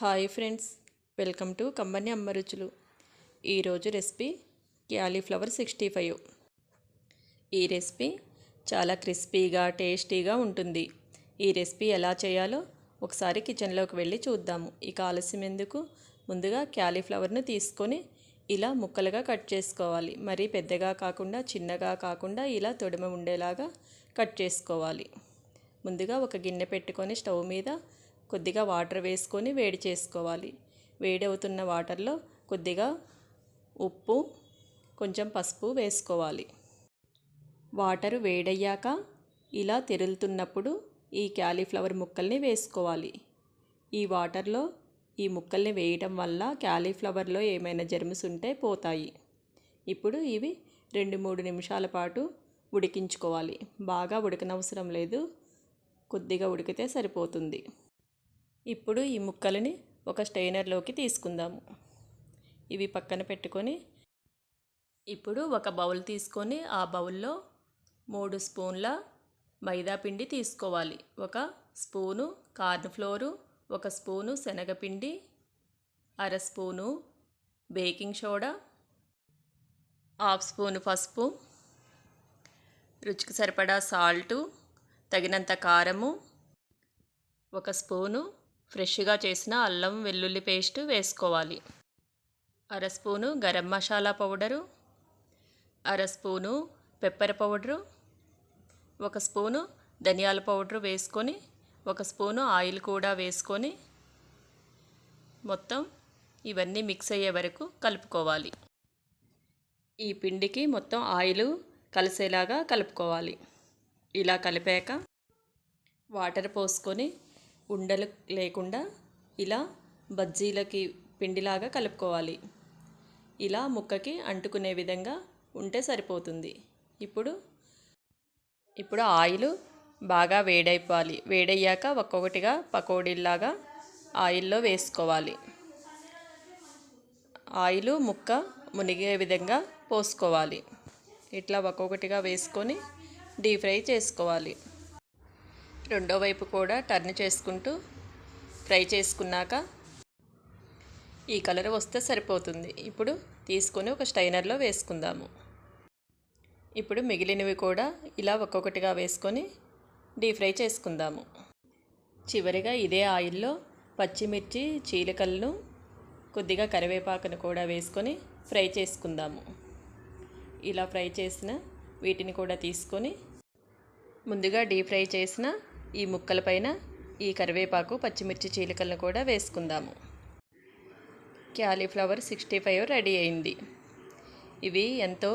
Hi friends welcome to కంబని అమ్మ రుచులు. ఈరోజు రెసిపీ క్యాలీఫ్లవర్ సిక్స్టీ ఫైవ్. ఈ రెసిపీ చాలా క్రిస్పీగా టేస్టీగా ఉంటుంది. ఈ రెసిపీ ఎలా చేయాలో ఒకసారి కిచెన్లోకి వెళ్ళి చూద్దాము. ఇక ఆలస్యం ఎందుకు? ముందుగా క్యాలీఫ్లవర్ను తీసుకొని ఇలా ముక్కలుగా కట్ చేసుకోవాలి. మరీ పెద్దగా కాకుండా చిన్నగా కాకుండా ఇలా తొడిమ ఉండేలాగా కట్ చేసుకోవాలి. ముందుగా ఒక గిన్నె పెట్టుకొని స్టవ్ మీద కొద్దిగా వాటర్ వేసుకొని వేడి చేసుకోవాలి. వేడి అవుతున్న వాటర్లో కొద్దిగా ఉప్పు కొంచెం పసుపు వేసుకోవాలి. వాటర్ వేడయ్యాక ఇలా తెరులుతున్నప్పుడు ఈ క్యాలీఫ్లవర్ ముక్కల్ని వేసుకోవాలి. ఈ వాటర్లో ఈ ముక్కల్ని వేయటం వల్ల క్యాలీఫ్లవర్లో ఏమైనా జెర్మ్స్ ఉంటే పోతాయి. ఇప్పుడు ఇవి రెండు మూడు నిమిషాల పాటు ఉడికించుకోవాలి. బాగా ఉడకనవసరం లేదు. కొద్దిగా ఉడికితే సరిపోతుంది. ఇప్పుడు ఈ ముక్కలని ఒక స్టెయినర్లోకి తీసుకుందాము. ఇవి పక్కన పెట్టుకొని ఇప్పుడు ఒక బౌల్ తీసుకొని ఆ బౌల్లో మూడు స్పూన్ల మైదా పిండి తీసుకోవాలి. ఒక స్పూను కార్న్ ఫ్లోరు ఒక స్పూను శనగపిండి అర spoon baking soda half spoon పసుపు రుచికి సరిపడా సాల్టు తగినంత కారము ఒక స్పూను ఫ్రెష్గా చేసిన అల్లం వెల్లుల్లి పేస్ట్ వేసుకోవాలి. అర స్పూను గరం మసాలా పౌడరు అర స్పూను పెప్పర్ పౌడరు ఒక స్పూను ధనియాల పౌడరు వేసుకొని ఒక స్పూను ఆయిల్ కూడా వేసుకొని మొత్తం ఇవన్నీ మిక్స్ అయ్యే వరకు కలుపుకోవాలి. ఈ పిండికి మొత్తం ఆయిల్ కలిసేలాగా కలుపుకోవాలి. ఇలా కలిపాక వాటర్ పోసుకొని ఉండలు లేకుండా ఇలా బజ్జీలకి పిండిలాగా కలుపుకోవాలి. ఇలా ముక్కకి అంటుకునే విధంగా ఉంటే సరిపోతుంది. ఇప్పుడు ఇప్పుడు ఆయిల్ బాగా వేడైపోవాలి. వేడయ్యాక ఒక్కొక్కటిగా పకోడీలాగా ఆయిల్లో వేసుకోవాలి. ఆయిల్ ముక్క మునిగే విధంగా పోసుకోవాలి. ఇట్లా ఒక్కొక్కటిగా వేసుకొని డీప్ ఫ్రై చేసుకోవాలి. రెండో వైపు కూడా టర్న్ చేసుకుంటూ ఫ్రై చేసుకున్నాక ఈ కలర్ వస్తే సరిపోతుంది. ఇప్పుడు తీసుకొని ఒక స్టైనర్లో వేసుకుందాము. ఇప్పుడు మిగిలినవి కూడా ఇలా ఒక్కొక్కటిగా వేసుకొని డీప్ ఫ్రై చేసుకుందాము. చివరిగా ఇదే ఆయిల్లో పచ్చిమిర్చి చీలికలను కొద్దిగా కరివేపాకును కూడా వేసుకొని ఫ్రై చేసుకుందాము. ఇలా ఫ్రై చేసిన వీటిని కూడా తీసుకొని ముందుగా డీప్ ఫ్రై చేసిన ఈ ముక్కలపైన ఈ కరివేపాకు పచ్చిమిర్చి చీలికలను కూడా వేసుకుందాము. క్యాలీఫ్లవర్ సిక్స్టీ ఫైవ్ రెడీ అయింది. ఇవి ఎంతో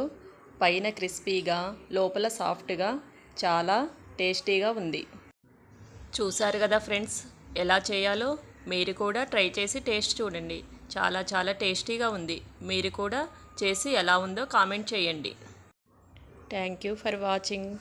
పైన క్రిస్పీగా లోపల సాఫ్ట్గా చాలా టేస్టీగా ఉంది. చూసారు కదా ఫ్రెండ్స్ ఎలా చేయాలో మీరు కూడా ట్రై చేసి టేస్ట్ చూడండి. చాలా చాలా టేస్టీగా ఉంది. మీరు కూడా చేసి ఎలా ఉందో కామెంట్ చేయండి. Thank you for watching.